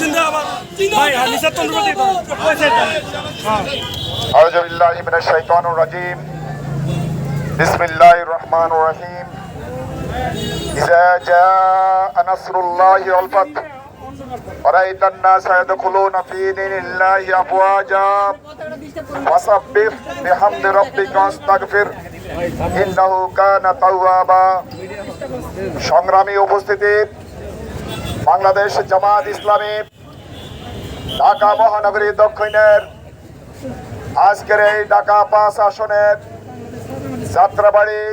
জিন্দাবাদ ভাই আর নিচের তো উপরের দিকে ওই সাইড হ্যাঁ أعوذ بالله من الشيطان الرجيم بسم الله الرحمن الرحيم إذا جاء نصر الله والفتح ورأيت الناس يدخلون في دين الله أفواجا فسبح بحمد ربك واستغفر إنه كان توابا সংগ্রামী উপস্থিতি বাংলাদেশ জামাত ইসলামী, ঢাকা মহানগরী দক্ষিণের আজকের এই ঢাকা পাঁচ আসনের যাত্রাবাড়ি,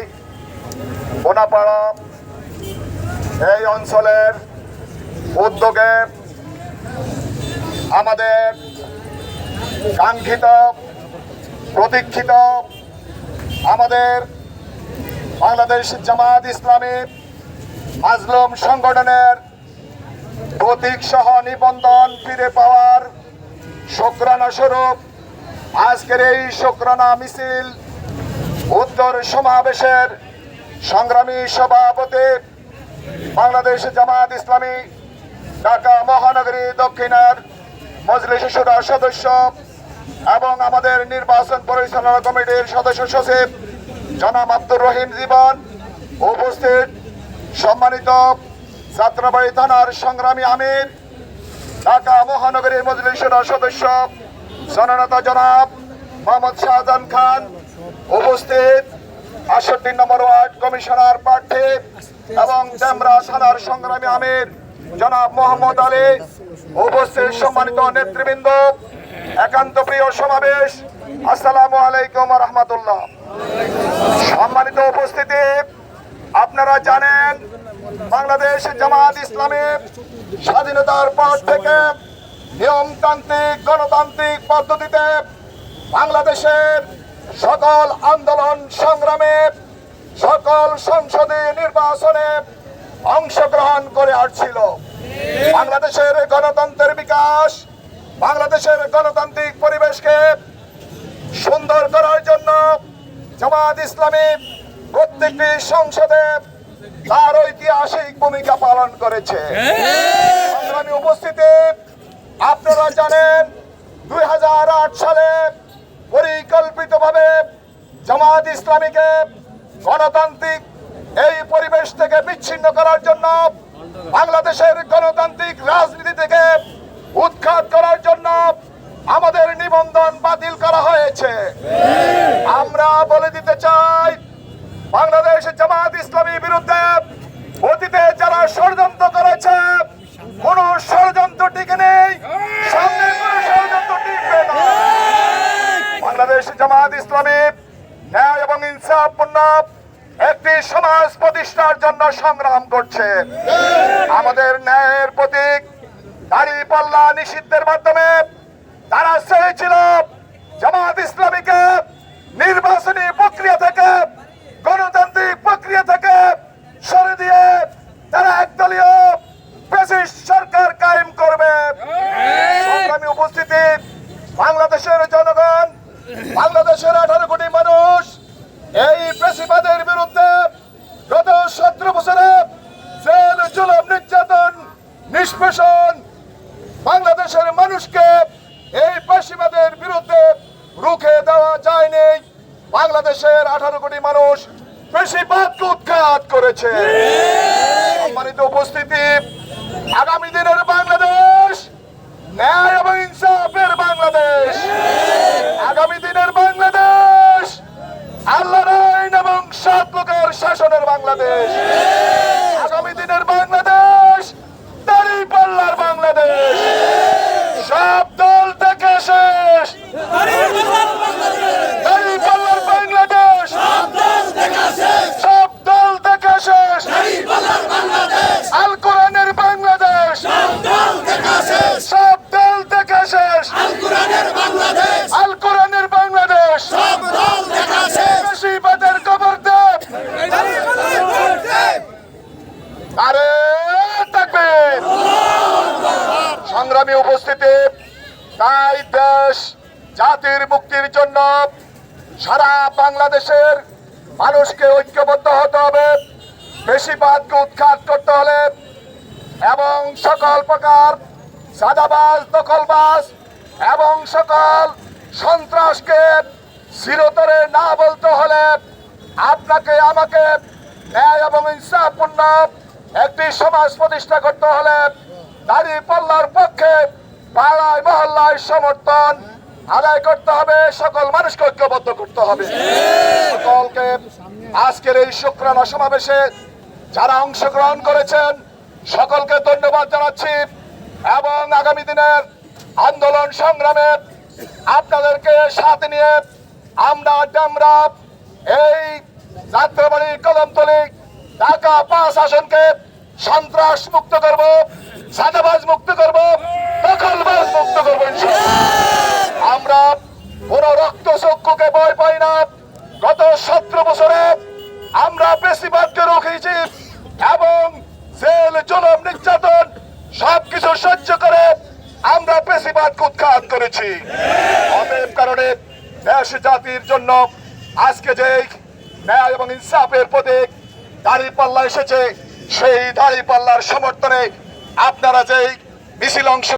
বোনাপাড়া, এই অঞ্চলের উদ্যোগে আমাদের কাঙ্ক্ষিত, প্রতীক্ষিত আমাদের বাংলাদেশ জামাত ইসলামী, মাজলুম সংগঠনের প্রতীক সহ নিবন্ধন ফিরে পাওয়ার শুক্রানা স্বরূপ। আজকের এই শুক্রানা মিছিল, উত্তর সমাবেশের সংগ্রামী সভাপতি বাংলাদেশ জামাত ইসলামী, ঢাকা মহানগরী দক্ষিণের মজলিস সুরা সদস্য এবং আমাদের নির্বাচন পরিচালনা কমিটির সদস্য সচিব জনাব আব্দুর রহিম জীবন উপস্থিত। সম্মানিত যাত্রাবাড়ি থানার সংগ্রামী আমির, ঢাকা মহানগরীর মজলিসের সদস্য জননেতা জনাব মোহাম্মদ শাহজাহান খান উপস্থিত, আটষট্টি নম্বর ওয়ার্ড কমিশনার প্রার্থী এবং ডেমরা থানার সংগ্রামী আমির, জনাব মোহাম্মদ আলী উপস্থিত সম্মানিত নেতৃবৃন্দ, একান্ত প্রিয় সমাবেশ। আসসালামু আলাইকুম রহমতুল্লাহ। সম্মানিত উপস্থিতি আপনারা জানেন, বাংলাদেশ জামাত ইসলামী স্বাধীনতার পর থেকে নিয়মতান্ত্রিক, গণতান্ত্রিক পদ্ধতিতে বাংলাদেশের সকল আন্দোলন সংগ্রামে, সকল সংসদে নির্বাচনে অংশগ্রহণ করে আসছিল। বাংলাদেশের গণতন্ত্রের বিকাশ, বাংলাদেশের গণতান্ত্রিক পরিবেশকে সুন্দর করার জন্য জামাত ইসলামী প্রত্যেকটি সংসদে তার ঐতিহাসিক ভূমিকা পালন করেছে। উপস্থিতি, আপনারা জানেন, দুই হাজার আট সালে পরিকল্পিতভাবে জামাত ইসলামীকে গণতান্ত্রিক এই পরিবেশ থেকে বিচ্ছিন্ন করার জন্য, বাংলাদেশের গণতান্ত্রিক রাজনীতি থেকে উৎখাত করার জন্য আমাদের নিবন্ধন বাতিল করা হয়েছে। বাংলাদেশ জামাত ইসলামী বিরুদ্ধে অতীতে যারা ষড়যন্ত্র করেছে, কোন ষড়যন্ত্র টিকে নেই, সামনে কোন ষড়যন্ত্র টিকবে না। বাংলাদেশ জামাত ইসলামী ন্যায় এবং ইনসাফপূর্ণ একটি সমাজ প্রতিষ্ঠার জন্য সংগ্রাম করছে। আমাদের ন্যায়ের প্রতীক দাড়ি পাল্লা নিষিদ্ধের মাধ্যমে তারা চেয়েছিল জামাত ইসলামীকে নির্বাচনী প্রক্রিয়া থেকে প্রক্রিয়া থেকে সরে দিয়ে তারা একদলীয় ফ্যাসিস্ট সরকার কায়েম করবে। সংগ্রামী উপস্থিতি, বাংলাদেশের জনগণ, বাংলাদেশের আঠারো কোটি মানুষ, এই প্রেসিবাদের বিরুদ্ধে গত সতেরো বছরে জেল, জুলুম, নির্যাতন, নিষ্পেষণ বাংলাদেশের মানুষকে এই পেশিবাদের বিরুদ্ধে রুখে দেওয়া যায়নি। বাংলাদেশের আঠারো কোটি মানুষ পেশিবাদকে উৎখাত করেছে। সম্মানিত উপস্থিতি, আগামী দিনের বাংলাদেশ ন্যায় এবং ইনসাফের বাংলাদেশ। আগামী দিনের বাংলাদেশ আল্লাহর আইন এবং সাত লোকের শাসনের বাংলাদেশ। রাজনীতি তাই দেশ জাতির মুক্তির জন্য সারা বাংলাদেশের মানুষকে ঐক্যবদ্ধ হতে হবে, বেশিবাদকে উৎখাত করতে হলে, এবং সকল প্রকার সাদাবাস দখলবাস এবং সকল সন্ত্রাসকে চিরতরে না বলতে হলে আপনাকে আমাকে ন্যায় এবং ইনসাফপূর্ণ একটি সমাজ প্রতিষ্ঠা করতে হলে দাঁড়িয়ে পাল্লার পক্ষে পাড়ায় মহল্লায় সমর্থন আদায় করতে হবে, সকল মানুষকে ঐক্যবদ্ধ করতে হবে। সকলকে আজকের এই শুক্রানা সমাবেশে যারা অংশগ্রহণ করেছেন, সকলকে ধন্যবাদ জানাচ্ছি এবং আগামী দিনের আন্দোলন সংগ্রামে আপনাদেরকে সাথে নিয়ে আমরা ডামরা, এই যাত্রাবাড়ি কদমতলি, ঢাকা পাঁচ আসনকে সন্ত্রাস মুক্ত করব, সাদাবাজ মুক্ত করব। দখলবাজ মুক্ত করব আমরা কোন রক্ত চক্ষুকে ভয় পাই না। গত সতেরো বছরে আমরা বেশিবাদকে রুখিয়েছি এবং জেল, জলম, নির্যাতন সবকিছু সহ্য করে আমরা বেশিবাদকে উৎখাত করেছি। অতএব কারণে দেশ জাতির জন্য আজকে যে ন্যায় এবং ইনসাফের প্রতীক দাড়ি পাল্লা এসেছে, সেই দাড়ি পাল্লার সমর্থনে আপনারা যে মিছিল অংশ